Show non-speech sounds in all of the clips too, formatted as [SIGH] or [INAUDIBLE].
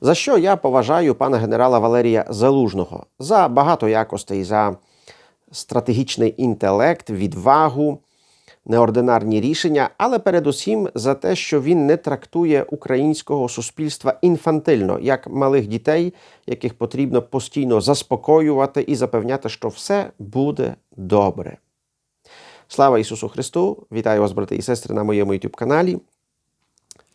За що я поважаю пана генерала Валерія Залужного за багато якостей, за стратегічний інтелект, відвагу, неординарні рішення, але передусім за те, що він не трактує українського суспільства інфантильно, як малих дітей, яких потрібно постійно заспокоювати і запевняти, що все буде добре. Слава Ісусу Христу! Вітаю вас, брати і сестри, на моєму youtube каналі.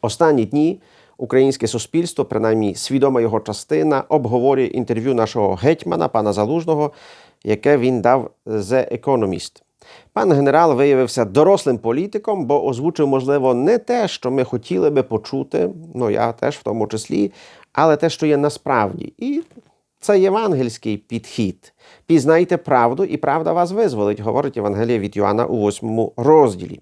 Останні дні українське суспільство, принаймні свідома його частина, обговорює інтерв'ю нашого гетьмана, пана Залужного, яке він дав The Economist. Пан генерал виявився дорослим політиком, бо озвучив, можливо, не те, що ми хотіли би почути, ну я теж в тому числі, але те, що є насправді. І це євангельський підхід. Пізнайте правду, і правда вас визволить, говорить Євангелія від Йоанна у восьмому розділі.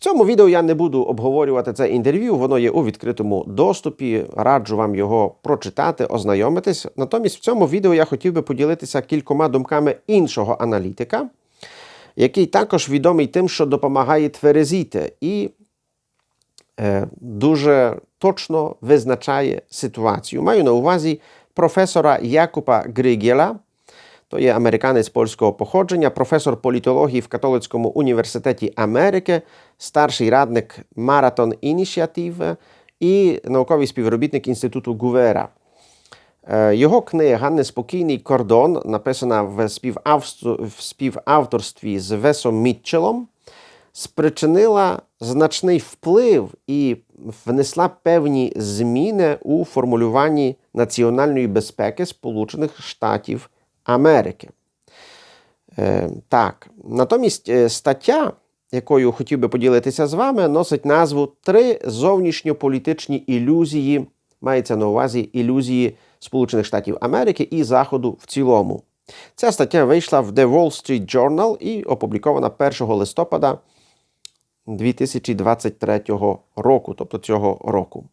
Цьому відео я не буду обговорювати це інтерв'ю, воно є у відкритому доступі. Раджу вам його прочитати, ознайомитись. Натомість в цьому відео я хотів би поділитися кількома думками іншого аналітика, який також відомий тим, що допомагає тверезіти і е, дуже точно визначає ситуацію. Маю на увазі професора Якупа Григєла, то є американець польського походження, професор політології в Католицькому університеті Америки, старший радник Marathon Initiative і науковий співробітник Інституту Гувера. Е, Його книга Неспокійний кордон, написана в співавторстві з Весом Мітчелом, спричинила значний вплив і внесла певні зміни у формулюванні національної безпеки Сполучених Штатів Америки. Е, так, натомість е, стаття, якою хотів би поділитися з вами, носить назву Три зовнішньополітичні ілюзії. Мається на увазі ілюзії Сполучених Штатів Америки і Заходу в цілому. Ця стаття вийшла в The Wall Street Journal і опублікована 1 листопада 2023 року, тобто цього року.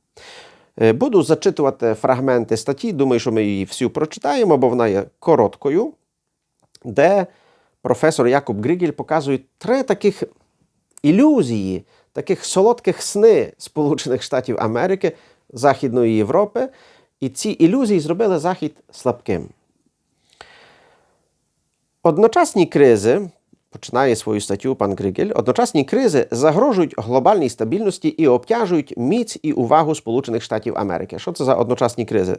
Е, Буду зачитувати фрагменти статті. Думаю, що ми її всю прочитаємо, бо вона є короткою, де професор Якуб Грігель показує три таких ілюзії, таких солодких сни Сполучених Штатів Америки, Західної Європи. І ці ілюзії зробили Захід слабким. Одночасні кризи, починає свою статтю пан Григель, одночасні кризи загрожують глобальній стабільності і обтяжують міць і увагу Сполучених Штатів Америки. Що це за одночасні кризи?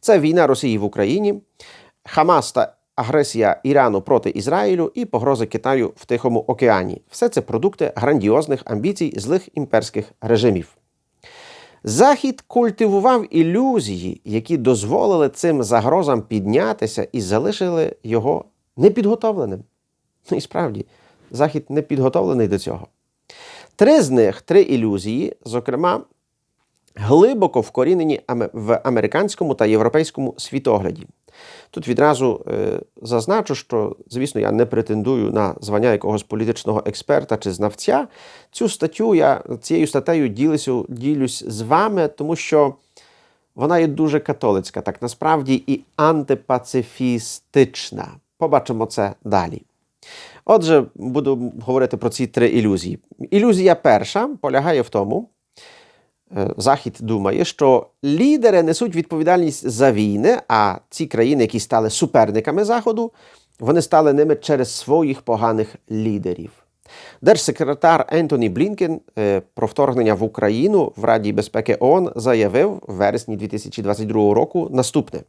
Це війна Росії в Україні, Хамас та агресія Ірану проти Ізраїлю і погрози Китаю в Тихому океані. Все це продукти грандіозних амбіцій злих імперських режимів. Захід культивував ілюзії, які дозволили цим загрозам піднятися і залишили його непідготовленим. Ну і справді, Захід не підготовлений до цього. Три з них, три ілюзії, зокрема, глибоко вкорінені в американському та європейському світогляді. Тут відразу е, зазначу, що, звісно, я не претендую на звання якогось політичного експерта чи знавця. Цю статтю я цією статтею ділюся, ділюсь з вами, тому що вона є дуже католицька, так насправді і антипацифістична. Побачимо це далі. Отже, буду говорити про ці три ілюзії. Ілюзія перша полягає в тому, е, Захід думає, що лідери несуть відповідальність за війни, а ці країни, які стали суперниками Заходу, вони стали ними через своїх поганих лідерів. Держсекретар Ентоні Блінкен е, про вторгнення в Україну в Раді безпеки ООН заявив в вересні 2022 року наступне: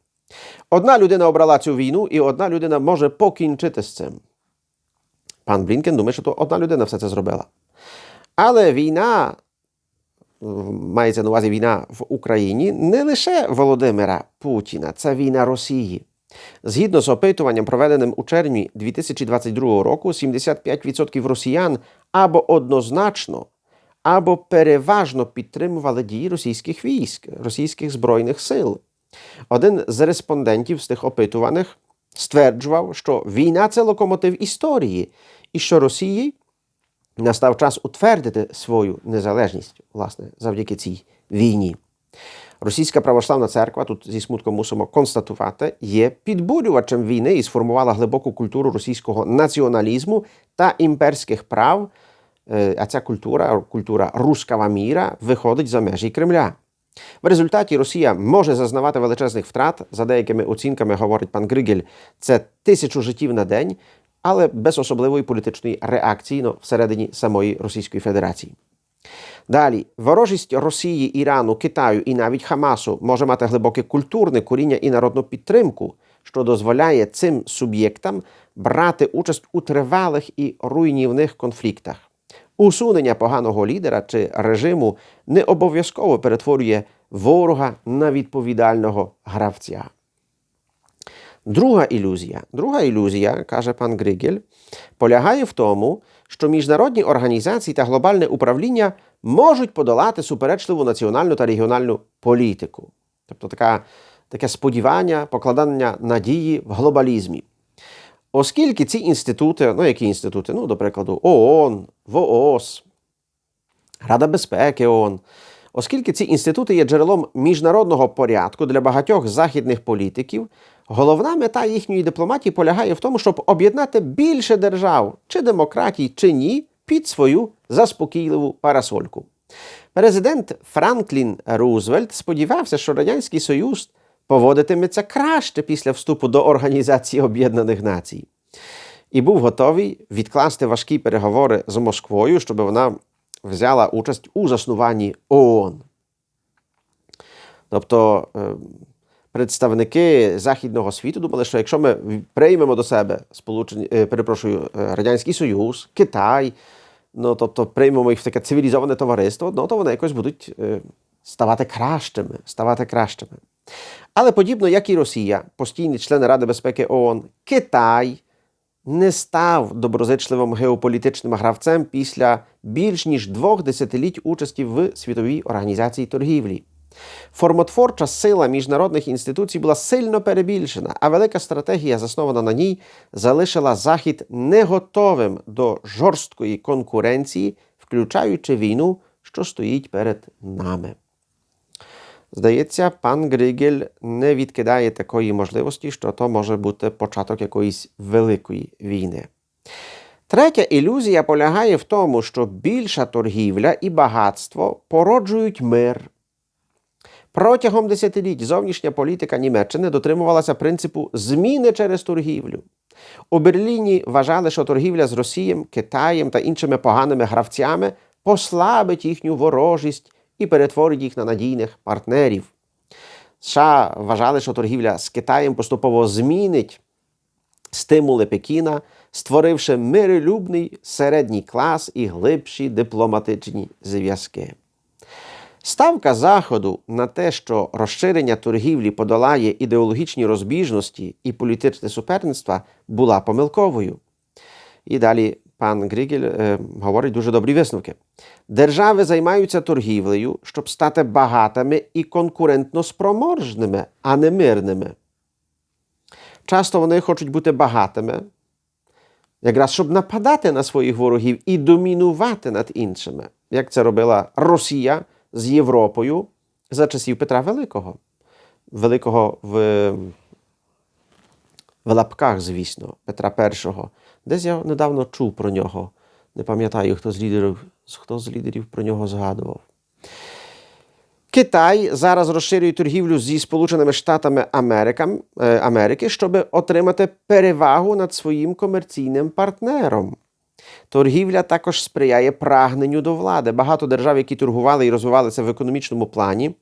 одна людина обрала цю війну, і одна людина може покінчити з цим. Пан Блінкен думає, що то одна людина все це зробила. Але війна, мається на увазі війна в Україні, не лише Володимира Путіна, це війна Росії. Згідно з опитуванням, проведеним у червні 2022 року, 75% росіян або однозначно, або переважно підтримували дії російських військ, російських збройних сил. Один з респондентів з тих опитуваних стверджував, що війна це локомотив історії, і що Росії настав час утвердити свою незалежність, власне, завдяки цій війні. Російська православна церква, тут зі смутком мусимо констатувати, є підбурювачем війни і сформувала глибоку культуру російського націоналізму та імперських прав. А ця культура, культура рускава міра, виходить за межі Кремля. В результаті Росія може зазнавати величезних втрат. За деякими оцінками, говорить пан Григель, це тисячу життів на день, але без особливої політичної реакції ну, всередині самої Російської Федерації. Далі, ворожість Росії, Ірану, Китаю і навіть Хамасу може мати глибоке культурне коріння і народну підтримку, що дозволяє цим суб'єктам брати участь у тривалих і руйнівних конфліктах. Усунення поганого лідера чи режиму не обов'язково перетворює ворога на відповідального гравця. Друга ілюзія, друга ілюзія, каже пан Григель, полягає в тому, що міжнародні організації та глобальне управління можуть подолати суперечливу національну та регіональну політику. Тобто така, таке сподівання, покладання надії в глобалізмі. Оскільки ці інститути, ну які інститути? Ну, до прикладу, ООН, ВООЗ, Рада безпеки ООН, оскільки ці інститути є джерелом міжнародного порядку для багатьох західних політиків, головна мета їхньої дипломатії полягає в тому, щоб об'єднати більше держав, чи демократій, чи ні, під свою заспокійливу парасольку. Президент Франклін Рузвельт сподівався, що Радянський Союз поводитиметься краще після вступу до Організації Об'єднаних Націй. І був готовий відкласти важкі переговори з Москвою, щоб вона взяла участь у заснуванні ООН. Тобто е, представники Західного світу думали, що якщо ми приймемо до себе Сполучені, е, перепрошую, е, Радянський Союз, Китай, ну тобто приймемо їх в таке цивілізоване товариство, ну то вони якось будуть ставати кращими, ставати кращими. Але подібно як і Росія, постійні члени Ради безпеки ООН, Китай не став доброзичливим геополітичним гравцем після більш ніж двох десятиліть участі в світовій організації торгівлі. Формотворча сила міжнародних інституцій була сильно перебільшена, а велика стратегія, заснована на ній, залишила Захід не готовим до жорсткої конкуренції, включаючи війну, що стоїть перед нами. Здається, пан Григель не відкидає такої можливості, що то може бути початок якоїсь великої війни. Третя ілюзія полягає в тому, що більша торгівля і багатство породжують мир. Протягом десятиліть зовнішня політика Німеччини дотримувалася принципу зміни через торгівлю. У Берліні вважали, що торгівля з Росієм, Китаєм та іншими поганими гравцями послабить їхню ворожість і перетворить їх на надійних партнерів. США вважали, що торгівля з Китаєм поступово змінить стимули Пекіна, створивши миролюбний середній клас і глибші дипломатичні зв'язки. Ставка Заходу на те, що розширення торгівлі подолає ідеологічні розбіжності і політичне суперництва, була помилковою. І далі пан Грігель е, говорить дуже добрі висновки. Держави займаються торгівлею, щоб стати багатими і конкурентно спроможними, а не мирними. Часто вони хочуть бути багатими, якраз щоб нападати на своїх ворогів і домінувати над іншими, як це робила Росія з Європою за часів Петра Великого. Великого в, в лапках, звісно, Петра І. Десь я недавно чув про нього. Не пам'ятаю, хто з лідерів хто з лідерів про нього згадував. Китай зараз розширює торгівлю зі Сполученими Штатами Америка, Америки, щоб отримати перевагу над своїм комерційним партнером. Торгівля також сприяє прагненню до влади. Багато держав, які торгували і розвивалися в економічному плані,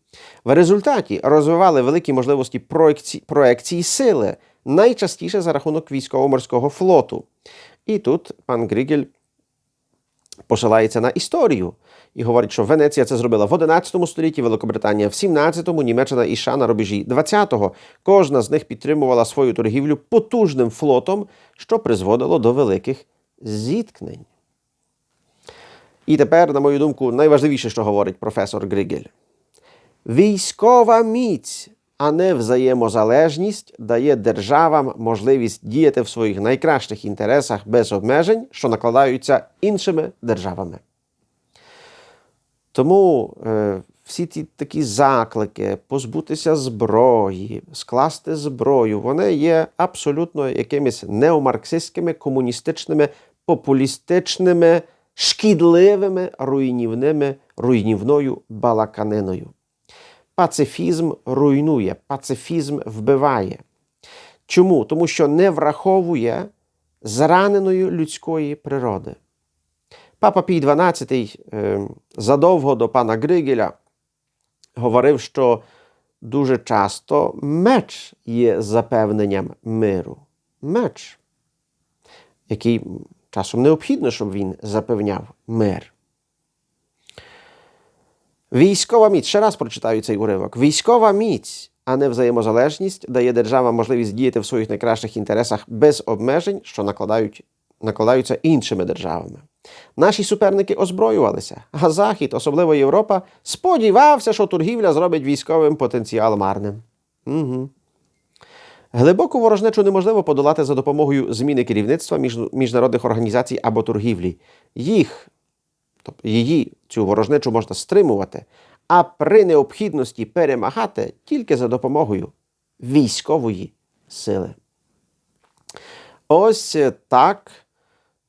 в результаті розвивали великі можливості проекції, проекції сили, найчастіше за рахунок військово-морського флоту. І тут пан Грігель посилається на історію і говорить, що Венеція це зробила в 11 столітті, Великобританія в 17-му, Німеччина і США на рубежі 20-го. Кожна з них підтримувала свою торгівлю потужним флотом, що призводило до великих зіткнень. І тепер, на мою думку, найважливіше, що говорить професор Григель. Військова міць а не взаємозалежність дає державам можливість діяти в своїх найкращих інтересах без обмежень, що накладаються іншими державами. Тому е, всі ті такі заклики, позбутися зброї, скласти зброю, вони є абсолютно якимись неомарксистськими, комуністичними, популістичними, шкідливими руйнівними, руйнівною балаканиною. Пацифізм руйнує, пацифізм вбиває. Чому? Тому що не враховує зраненої людської природи. Папа Пій XII е, задовго до пана Григеля говорив, що дуже часто меч є запевненням миру. Меч, який часом необхідно, щоб він запевняв мир. Військова міць, ще раз прочитаю цей уривок. Військова міць, а не взаємозалежність, дає державам можливість діяти в своїх найкращих інтересах без обмежень, що накладають, накладаються іншими державами. Наші суперники озброювалися, а Захід, особливо Європа, сподівався, що торгівля зробить військовим потенціал марним. Угу. Глибоку ворожнечу неможливо подолати за допомогою зміни керівництва між, міжнародних організацій або торгівлі. Їх, тобто її, цю ворожнечу можна стримувати, а при необхідності перемагати тільки за допомогою військової сили. Ось так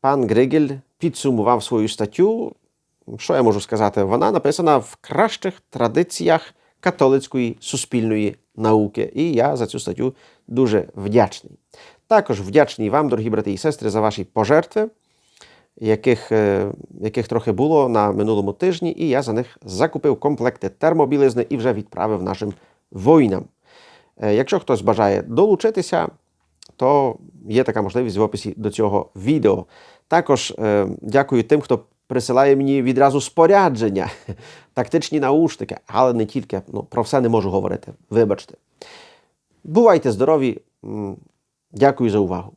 пан Григель підсумував свою статтю. Що я можу сказати? Вона написана в кращих традиціях католицької суспільної науки. І я за цю статтю дуже вдячний. Також вдячний вам, дорогі брати і сестри, за ваші пожертви, яких, е, яких трохи було на минулому тижні, і я за них закупив комплекти термобілизни і вже відправив нашим воїнам. Е, Якщо хтось бажає долучитися, то є така можливість в описі до цього відео. Також е, дякую тим, хто присилає мені відразу спорядження, [LAUGHS] тактичні наушники, але не тільки. Ну, про все не можу говорити. Вибачте. Бувайте здорові. Дякую за увагу.